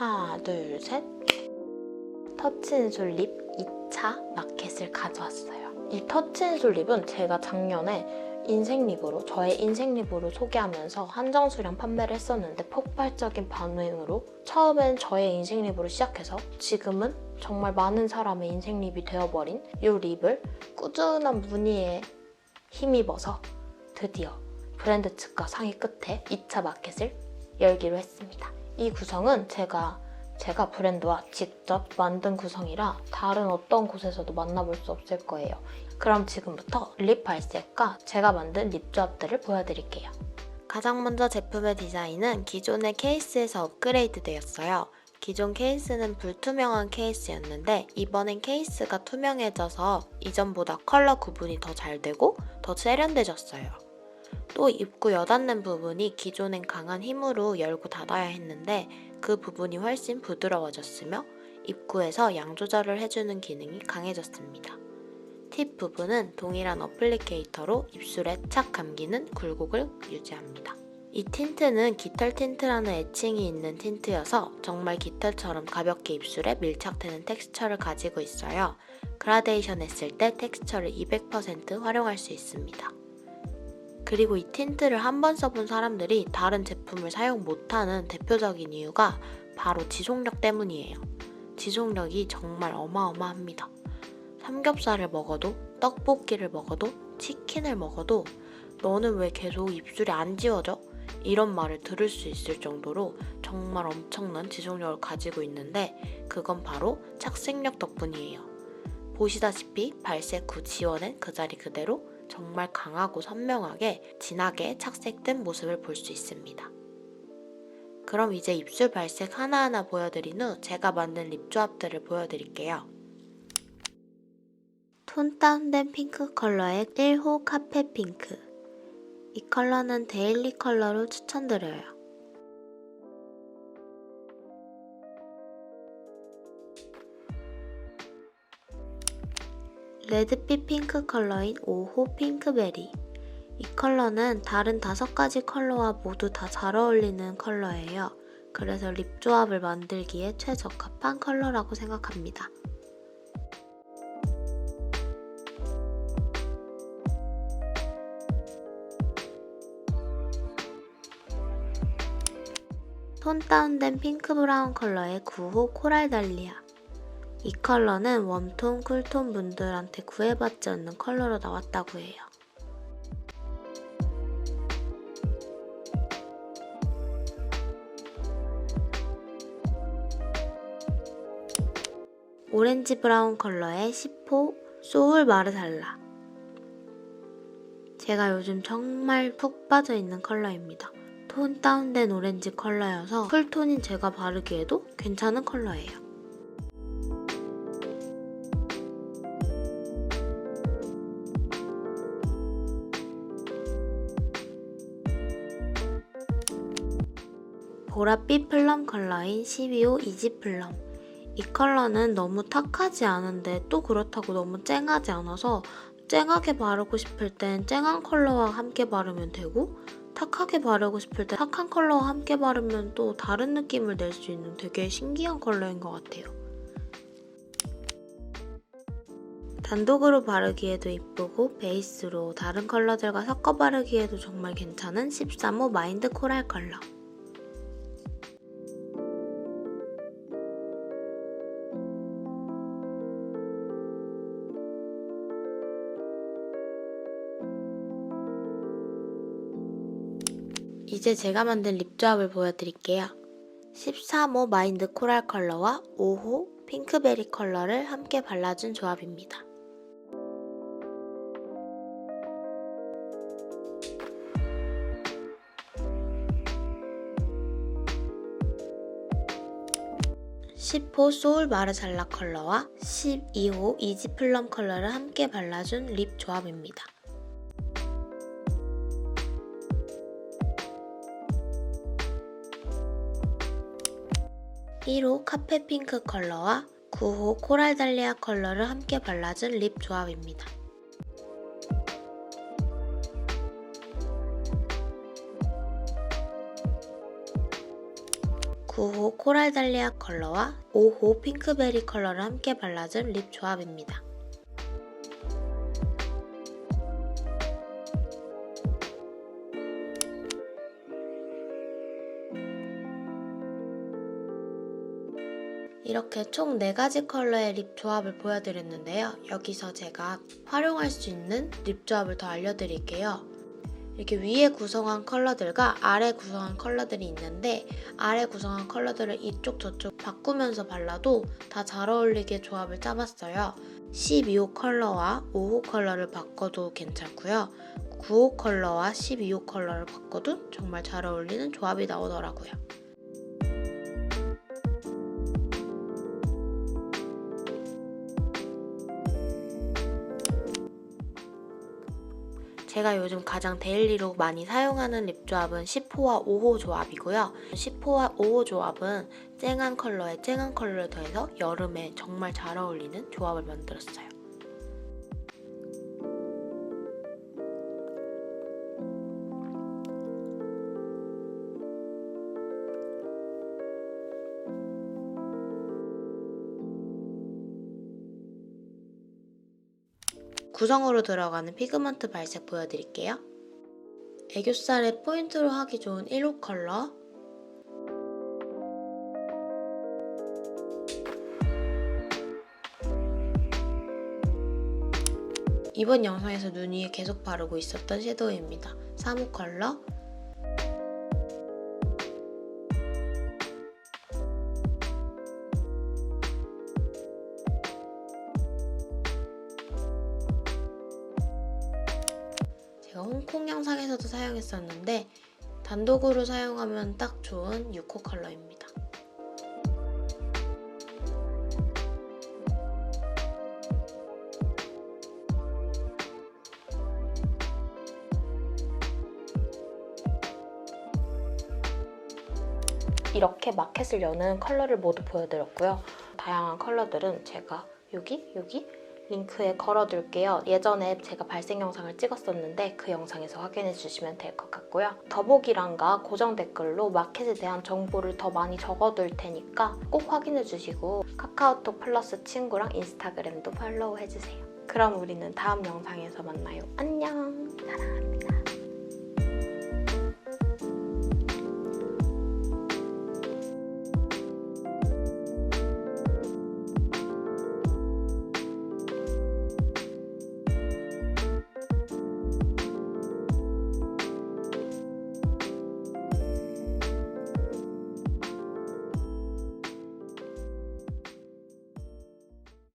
하나, 둘, 셋. 터치인솔 립 2차 마켓을 가져왔어요. 이 터치인솔 립은 제가 작년에 인생 립으로 저의 인생 립으로 소개하면서 한정 수량 판매를 했었는데 폭발적인 반응으로 처음엔 저의 인생 립으로 시작해서 지금은 정말 많은 사람의 인생 립이 되어버린 이 립을 꾸준한 문의에 힘입어서 드디어 브랜드 측과 상의 끝에 2차 마켓을 열기로 했습니다. 이 구성은 제가 제가 브랜드와 직접 만든 구성이라 다른 어떤 곳에서도 만나볼 수 없을 거예요. 그럼 지금부터 립 발색과 제가 만든 립 조합들을 보여드릴게요. 가장 먼저 제품의 디자인은 기존의 케이스에서 업그레이드 되었어요. 기존 케이스는 불투명한 케이스였는데 이번엔 케이스가 투명해져서 이전보다 컬러 구분이 더 잘 되고 더 세련돼졌어요. 또 입구 여닫는 부분이 기존엔 강한 힘으로 열고 닫아야 했는데 그 부분이 훨씬 부드러워졌으며 입구에서 양 조절을 해주는 기능이 강해졌습니다. 팁 부분은 동일한 어플리케이터로 입술에 착 감기는 굴곡을 유지합니다. 이 틴트는 깃털 틴트라는 애칭이 있는 틴트여서 정말 깃털처럼 가볍게 입술에 밀착되는 텍스처를 가지고 있어요. 그라데이션 했을 때 텍스처를 200% 활용할 수 있습니다. 그리고 이 틴트를 한 번 써본 사람들이 다른 제품을 사용 못하는 대표적인 이유가 바로 지속력 때문이에요. 지속력이 정말 어마어마합니다. 삼겹살을 먹어도, 떡볶이를 먹어도, 치킨을 먹어도 너는 왜 계속 입술이 안 지워져? 이런 말을 들을 수 있을 정도로 정말 엄청난 지속력을 가지고 있는데 그건 바로 착색력 덕분이에요. 보시다시피 발색 후 지워낸 그 자리 그대로 정말 강하고 선명하게 진하게 착색된 모습을 볼 수 있습니다. 그럼 이제 입술 발색 하나하나 보여드린 후 제가 만든 립 조합들을 보여드릴게요. 톤 다운된 핑크 컬러의 1호 카페 핑크. 이 컬러는 데일리 컬러로 추천드려요. 레드빛 핑크 컬러인 5호 핑크베리. 이 컬러는 다른 다섯 가지 컬러와 모두 다 잘 어울리는 컬러예요. 그래서 립 조합을 만들기에 최적합한 컬러라고 생각합니다. 톤 다운된 핑크 브라운 컬러의 9호 코랄 달리아. 이 컬러는 웜톤, 쿨톤 분들한테 구애받지 않는 컬러로 나왔다고 해요. 오렌지 브라운 컬러의 10호 소울 마르살라. 제가 요즘 정말 푹 빠져 있는 컬러입니다. 톤 다운된 오렌지 컬러여서 쿨톤인 제가 바르기에도 괜찮은 컬러예요. 보랏빛 플럼 컬러인 12호 이지 플럼. 이 컬러는 너무 탁하지 않은데 또 그렇다고 너무 쨍하지 않아서 쨍하게 바르고 싶을 땐 쨍한 컬러와 함께 바르면 되고 탁하게 바르고 싶을 때 탁한 컬러와 함께 바르면 또 다른 느낌을 낼 수 있는 되게 신기한 컬러인 것 같아요. 단독으로 바르기에도 이쁘고 베이스로 다른 컬러들과 섞어 바르기에도 정말 괜찮은 13호 마인드 코랄 컬러. 이제 제가 만든 립 조합을 보여드릴게요. 13호 마인드 코랄 컬러와 5호 핑크베리 컬러를 함께 발라준 조합입니다. (10호) 소울 마르살라 컬러와 (12호) 이지 플럼 컬러를 함께 발라준 립 조합입니다. 1호 카페 핑크 컬러와 9호 코랄 달리아 컬러를 함께 발라준 립 조합입니다. 9호 코랄 달리아 컬러와 5호 핑크베리 컬러를 함께 발라준 립 조합입니다. 이렇게 총 4가지 컬러의 립 조합을 보여드렸는데요. 여기서 제가 활용할 수 있는 립 조합을 더 알려드릴게요. 이렇게 위에 구성한 컬러들과 아래 구성한 컬러들이 있는데 아래 구성한 컬러들을 이쪽 저쪽 바꾸면서 발라도 다 잘 어울리게 조합을 짜봤어요. 12호 컬러와 5호 컬러를 바꿔도 괜찮고요. 9호 컬러와 12호 컬러를 바꿔도 정말 잘 어울리는 조합이 나오더라고요. 제가 요즘 가장 데일리로 많이 사용하는 립 조합은 10호와 5호 조합이고요. 10호와 5호 조합은 쨍한 컬러에 쨍한 컬러를 더해서 여름에 정말 잘 어울리는 조합을 만들었어요. 구성으로 들어가는 피그먼트 발색 보여드릴게요. 애교살에 포인트로 하기 좋은 1호 컬러 이번 영상에서 눈 위에 계속 바르고 있었던 섀도우입니다. 3호 컬러 제가 홍콩 영상에서도 사용했었는데 단독으로 사용하면 딱 좋은 6호 컬러입니다. 이렇게 마켓을 여는 컬러를 모두 보여드렸고요. 다양한 컬러들은 제가 여기, 여기 링크에 걸어둘게요. 예전에 제가 발색 영상을 찍었었는데 그 영상에서 확인해 주시면 될 것 같고요. 더보기란과 고정 댓글로 마켓에 대한 정보를 더 많이 적어둘 테니까 꼭 확인해 주시고 카카오톡 플러스 친구랑 인스타그램도 팔로우 해주세요. 그럼 우리는 다음 영상에서 만나요. 안녕! 사랑합니다.